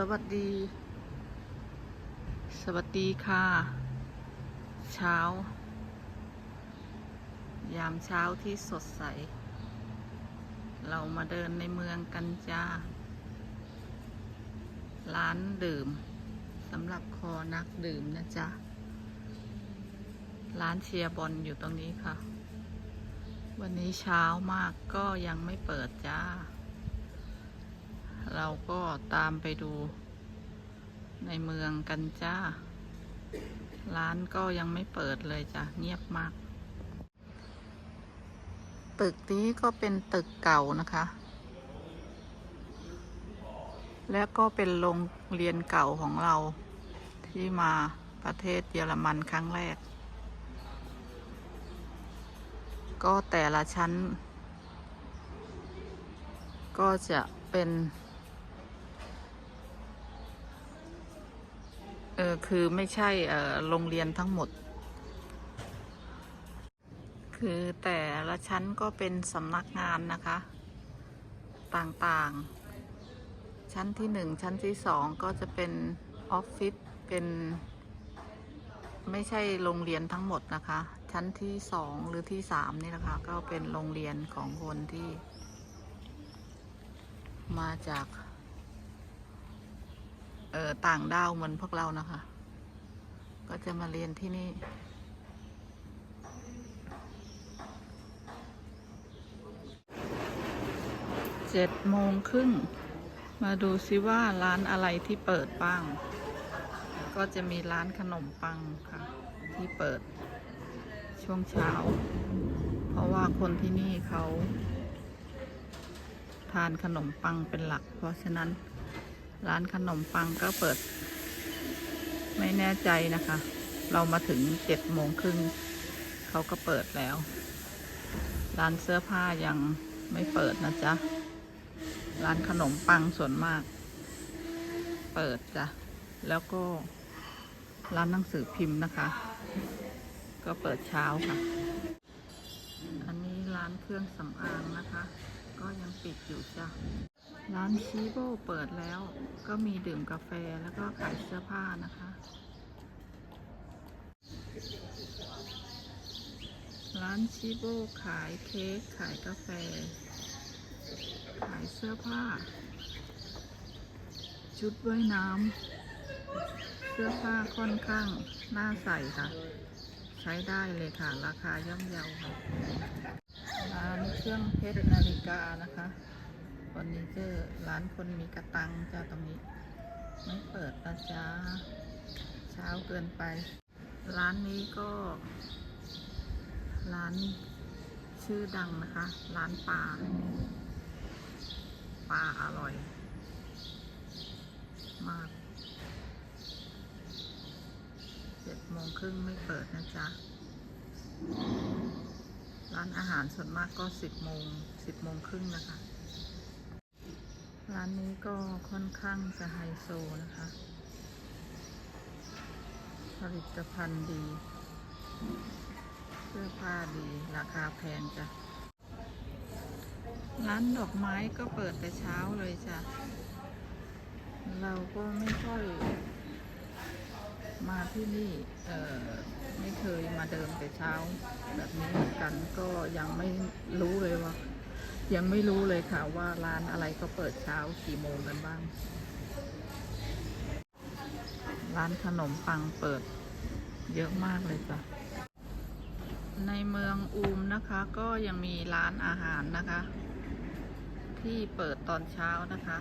สวัสดี สวัสดีค่ะ เช้า ยามเช้าที่สดใส เรามาเดินในเมืองกันจ้า ร้านดื่มสำหรับคอนักดื่มนะจ๊ะ ร้านเชียร์บอลอยู่ตรงนี้ค่ะ วันนี้เช้ามากก็ยังไม่เปิดจ้า เราก็ตามไปดูในเมืองกันจ้า ร้านก็ยังไม่เปิดเลยจ้ะ เงียบมาก ตึกนี้ก็เป็นตึกเก่านะคะ และก็เป็นโรงเรียนเก่าของเราที่มาประเทศเยอรมันครั้งแรก ก็แต่ละชั้น ก็จะเป็น เออคือไม่ใช่เออโรงเรียนทั้งหมด คือแต่ละชั้นก็เป็นสำนักงานนะคะ ต่างๆ ชั้นที่หนึ่งชั้นที่สองก็จะเป็นออฟฟิศเป็นไม่ใช่โรงเรียนทั้งหมดนะคะ ชั้นที่สองหรือที่สามนี่นะคะ ก็เป็นโรงเรียนของคนที่ มาจาก ออต่างดาวเหมือนพวกเรานะคะ ก็จะมาเรียนที่นี่ เจ็ดโมงครึ่ง มาดูซิว่าร้านอะไรที่เปิดบ้าง ก็จะมีร้านขนมปังค่ะ ที่เปิดช่วงเช้า เพราะว่าคนที่นี่เขา ทานขนมปังเป็นหลัก เพราะฉะนั้น ร้านขนมปังก็เปิด ไม่แน่ใจนะคะ เรามาถึงเจ็ดโมงครึ่งเขาก็เปิดแล้ว ร้านเสื้อผ้ายังไม่เปิดนะจ๊ะ ร้านขนมปังส่วนมาก เปิดจ้ะ แล้วก็ร้านหนังสือพิมพ์นะคะ ก็เปิดเช้าค่ะ อันนี้ร้านเครื่องสำอางนะคะ ก็ยังปิดอยู่จ้ะ ร้านชีโบเปิดแล้ว ก็มีดื่มกาแฟแล้วก็ขายเสื้อผ้านะคะ ร้านชีโบขายเค้กขายกาแฟ ขายเสื้อผ้า ชุดว่ายน้ำเสื้อผ้าค่อนข้างน่าใส่ค่ะ ใช้ได้เลยค่ะ ราคาย่อมเยาค่ะร้านเครื่องเพชรนาฬิกานะคะ ฟอร์นิเจอร์ร้านคนมีกระตังจ้าตรงนี้ ไม่เปิดนะจ๊ะเช้าเกินไป ร้านนี้ก็ ร้านชื่อดังนะคะ ร้านปลาปลาอร่อย มากเจ็ดโมงครึ่งไม่เปิดนะจ๊ะร้านอาหารส่วนมากก็สิบโมงสิบโมงครึ่งนะคะ ร้านนี้ก็ค่อนข้างจะไฮโซนะคะ ผลิตภัณฑ์ดี เสื้อผ้าดีราคาแพงจ้ะ ร้านดอกไม้ก็เปิดแต่เช้าเลยจ้ะ เราก็ไม่ค่อยมาที่นี่ เอ่อไม่เคยมาเดินแต่เช้า แบบนี้เหมือนกันก็ยังไม่รู้เลยว่า ยังไม่รู้เลยค่ะว่าร้านอะไรก็เปิดเช้ากี่โมงกันบ้าง ร้านขนมปังเปิดเยอะมากเลยจ้ะ ในเมืองอูมนะคะก็ยังมีร้านอาหารนะคะ ที่เปิดตอนเช้านะคะ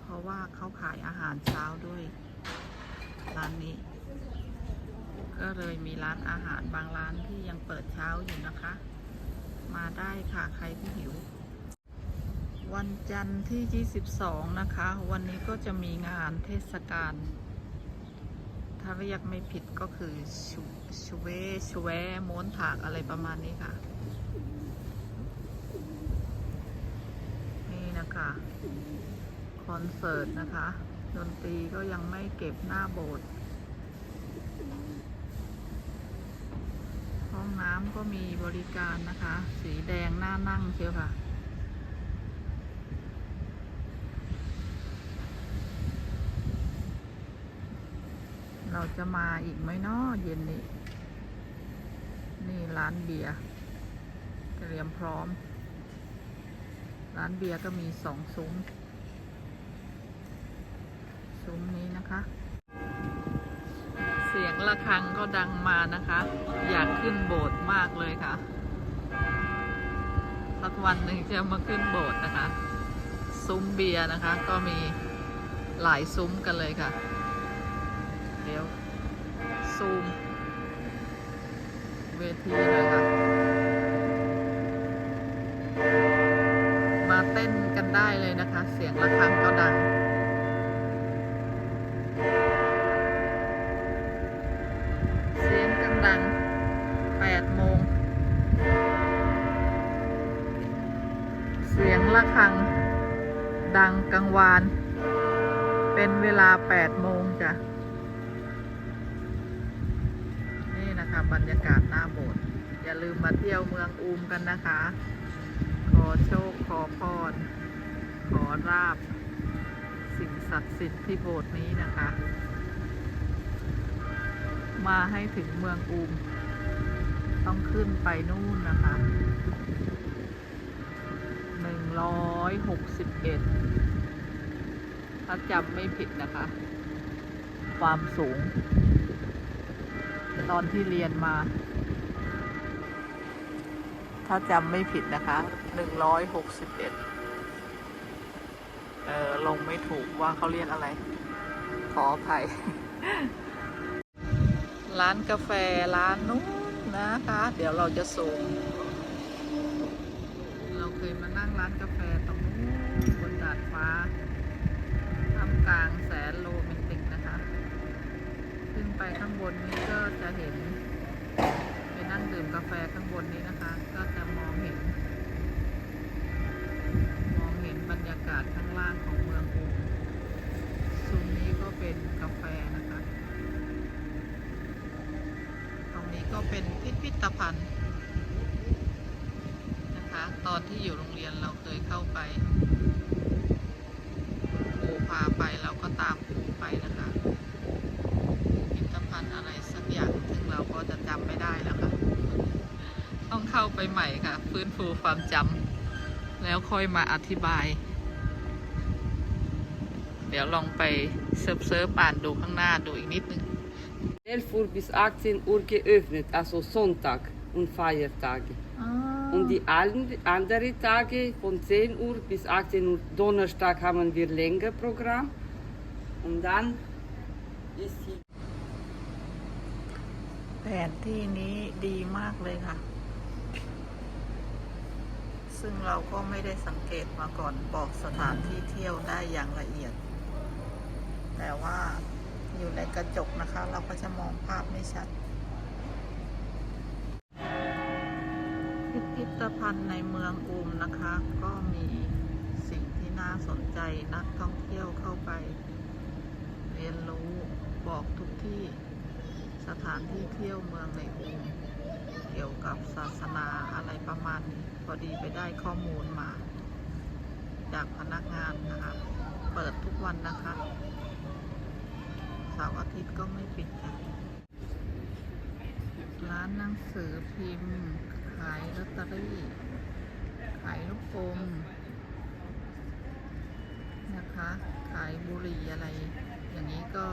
เพราะว่าเขาขายอาหารเช้าด้วย ร้านนี้ ก็เลยมีร้านอาหารบางร้านที่ยังเปิดเช้าอยู่นะคะ มาได้ค่ะใครที่หิว วันจันทร์ที่ 22 นะคะ วันนี้ก็จะมีงานเทศกาลถ้าเรียกไม่ผิดก็คือชูชูเวชูแวม้วนถากอะไรประมาณนี้ค่ะ นี่นะคะ คอนเสิร์ตนะคะ ดนตรีก็ยังไม่เก็บหน้าโบสถ์้องน้ำก็มีบริการนะคะ สีแดงหน้านั่งเชียวค่ะ เราจะมาอีกไหมเนาะเย็นนี้ นี่ร้านเบียร์เตรียมพร้อม ร้านเบียร์ก็มีสองซุ้ม ซุ้มนี้นะคะ เสียงะระฆังก็ดังมานะคะ อยากขึ้นโบสถ์มากเลยค่ะ สักวันหนึ่งจะมาขึ้นโบสถ์นะคะ ซุ้มเบียร์นะคะ ก็มีหลายซุ้มกันเลยค่ะ เดี๋ยว ซูม เวทีเลยค่ะ มาเต้นกันได้เลยนะคะ เสียงะระฆังก็ดัง วาน เป็นเวลา8โมงจ้ะ นี่นะคะบรรยากาศหน้าโบสถ์อย่าลืมมาเที่ยวเมืองอูมกันนะคะ ขอโชค ขอพร ขอราบ สิ่งศักดิ์สิทธิ์ที่โบสถ์นี้นะคะ มาให้ถึงเมืองอูม ต้องขึ้นไปนู่นนะคะ161 ถ้าจำไม่ผิดนะคะ ความสูง ตอนที่เรียนมา ถ้าจำไม่ผิดนะคะหนึ่งร้อยหกสิบเอ็ดเออลงไม่ถูกว่าเขาเรียกอะไร ขออภัย ร้านกาแฟร้านนู้นนะคะ เดี๋ยวเราจะสูงเราเคยมานั่งร้านกาแฟตรงนู้นบนดาดฟ้าท่าม กลางแสนโรแมนติกนะคะ ขึ้นไปข้างบนนี้ก็จะเห็นไปนั่งดื่มกาแฟข้างบนนี้นะคะ ก็จะมองเห็น มองเห็นบรรยากาศข้างล่างของเมืองอูซุ้มนี้ก็เป็นกาแฟนะคะ ตรงนี้ก็เป็นพิพิธภัณฑ์นะคะ ตอนที่อยู่โรงเรียนเราเคยเข้าไป พาไปเราก็ตามครูไปนะคะพิพิธภัณฑ์อะไรสักอย่างซึ่งเราก็จะจำไม่ได้แล้วค่ะ ต้องเข้าไปใหม่ค่ะ ฟื้นฟูความจำแล้วค่อยมาอธิบาย เดี๋ยวลองไปเซิร์ฟเซิร์ฟอ่านดูข้างหน้าดูอีกนิดนึง 11 Uhr bis 18 Uhr geöffnet, also Sonntag und Feiertage. Und die an- anderen Tage von 10 Uhr bis 18 Uhr Donnerstag haben wir länger Programm. Und dann ist hier แผนที่นี้ดีมากเลยค่ะ ซึ่งเราก็ไม่ได้สังเกตมาก่อนบอกสถานที่เที่ยวได้อย่างละเอียด แต่ว่าอยู่ในกระจกนะคะ เราก็จะมองภาพไม่ชัด พิพิธภัณฑ์ในเมืองอูมนะคะ ก็มีสิ่งที่น่าสนใจนักท่องเที่ยวเข้าไป เรียนรู้บอกทุกที่สถานที่เที่ยวเมืองในอูมเกี่ยวกับศาสนาอะไรประมาณนี้พอดีไปได้ข้อมูลมา จากพนักงานนะคะ เปิดทุกวันนะคะเสาร์อาทิตย์ก็ไม่ปิดค่ะร้านหนังสือพิมพ์ ขายลอตเตอรี่ ขายลูกอมนะคะ ขายบุหรี่อะไร อย่างนี้ก็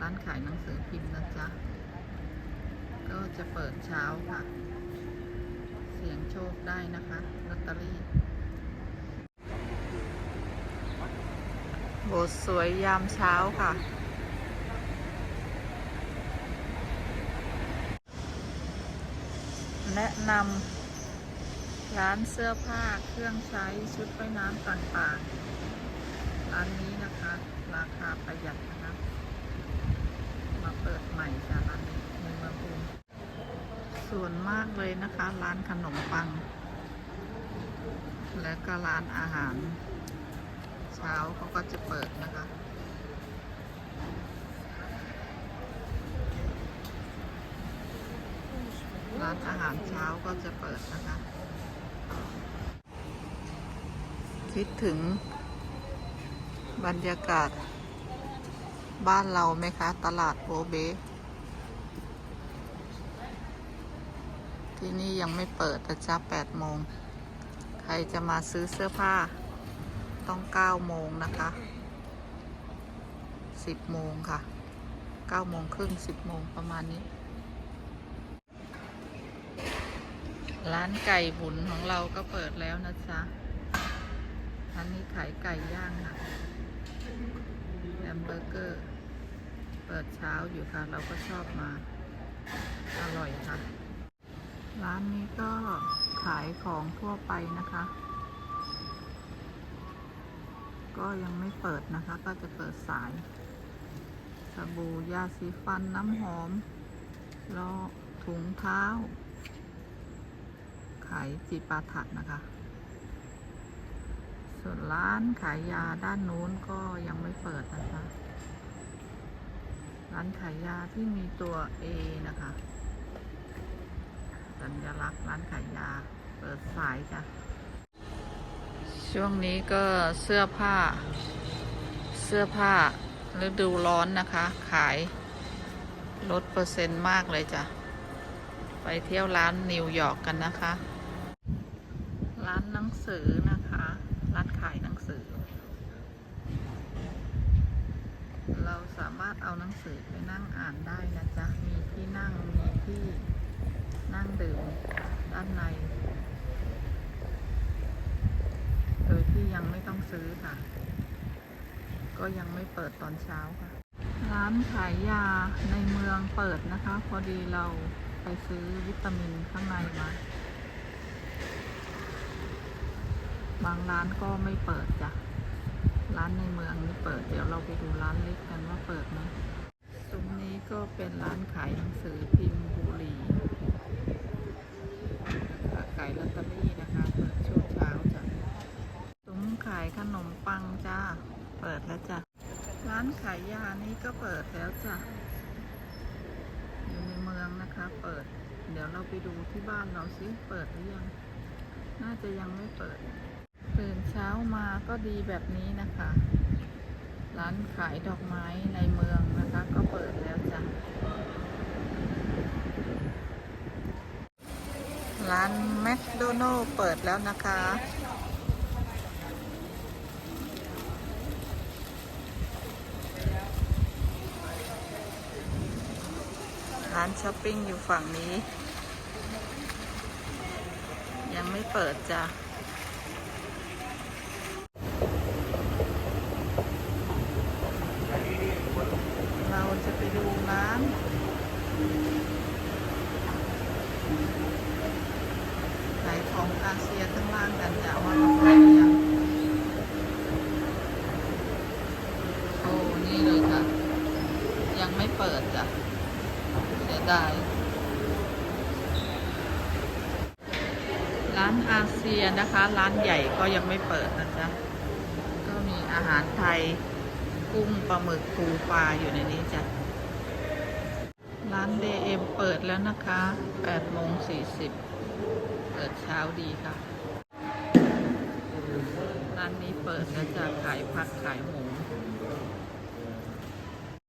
ร้านขายหนังสือพิมพ์นะจ๊ะ ก็จะเปิดเช้าค่ะ เสียงโชคได้นะคะลอตเตอรี่โบสถ์สวยยามเช้าค่ะ แนะนำร้านเสื้อผ้าเครื่องใช้ชุดว่ายน้ำต่างๆ ร้านนี้นะคะ ราคาประหยัดนะคะมาเปิดใหม่จ้ะร้านนี้ในเมืองอูมส่วนมากเลยนะคะ ร้านขนมปัง และก็ร้านอาหาร เช้าเขาก็จะเปิดนะคะ ร้านอาหารเช้าก็จะเปิดนะคะ คิดถึงบรรยากาศบ้านเราไหมคะ ตลาดโบเบ ที่นี่ยังไม่เปิดนะจ๊ะแปดโมง ใครจะมาซื้อเสื้อผ้า ต้องเก้าโมงนะคะสิบโมงค่ะเก้าโมงครึ่งสิบโมงประมาณนี้ ร้านไก่บุญของเราก็เปิดแล้วนะจ๊ะอันนี้ขายไก่ย่างค่ะแฮมเบอร์เกอร์ เปิดเช้าอยู่ค่ะ เราก็ชอบมา อร่อยค่ะ ร้านนี้ก็ขายของทั่วไปนะคะ ก็ยังไม่เปิดนะคะ ก็จะเปิดสาย สบู่ยาสีฟันน้ำหอมแล้วถุงเท้า ขายจีปาถัดนะคะ ส่วนร้านขายยาด้านนู้นก็ยังไม่เปิดนะคะ ร้านขายยาที่มีตัว A นะคะ สัญลักษณ์ร้านขายยาเปิดสายจ้ะ ช่วงนี้ก็เสื้อผ้า เสื้อผ้าฤดูร้อนนะคะ ขายลดเปอร์เซ็นต์มากเลยจ้ะ ไปเที่ยวร้านนิวยอร์กกันนะคะ ร้านหนังสือนะคะ ร้านขายหนังสือ เราสามารถเอาหนัง สือไปนั่งอ่านได้นะจ๊ะ มีที่นั่ง มีที่นั่งดื่มด้านใน โดยที่ยังไม่ต้องซื้อค่ะ ก็ยังไม่เปิดตอนเช้าค่ะ ร้านขายยาในเมืองเปิดนะคะ พอดีเราไปซื้อวิตามินข้างในมา บางร้านก็ไม่เปิดจ้ะ ร้านในเมืองนี่เปิด เดี๋ยวเราไปดูร้านเล็กกันว่าเปิดไหม ก็เป็นร้านขายหนังสือพิมพ์บุรีขายลอตเตอรี่นะคะเปิดช่วงเช้าจ้ะซุ้มขายขนมปังจ้า เปิดแล้วจ้ะ ร้านขายยานี่ก็เปิดแล้วจ้ะ อยู่ในเมืองนะคะ เปิด เดี๋ยวเราไปดูที่บ้านเราซิเปิดหรือยัง น่าจะยังไม่เปิด ตื่นเช้ามาก็ดีแบบนี้นะคะร้านขายดอกไม้ในเมืองนะคะ ก็เปิดแล้วจ้ะ ร้านแมคโดนัลเปิดแล้วนะคะ ร้านช้อปปิ้งอยู่ฝั่งนี้ ยังไม่เปิดจ้ะ เราจะไปดูร้านขายของอาเซียข้างล่างกันจะว่าเราไปหรือยังโอ้ นี่เลยค่ะ ยังไม่เปิดจ้ะ เสียดาย ร้านอาเซียนะคะ ร้านใหญ่ก็ยังไม่เปิดนะจ๊ะก็มีอาหารไทยกุ้งปลาหมึกปูปลาอยู่ในนี้จ้ะ ร้าน DM เปิดแล้วนะคะ8โมง40 เปิดเช้าดีค่ะ ร้านนี้เปิดแล้วจะขายผักขายหมู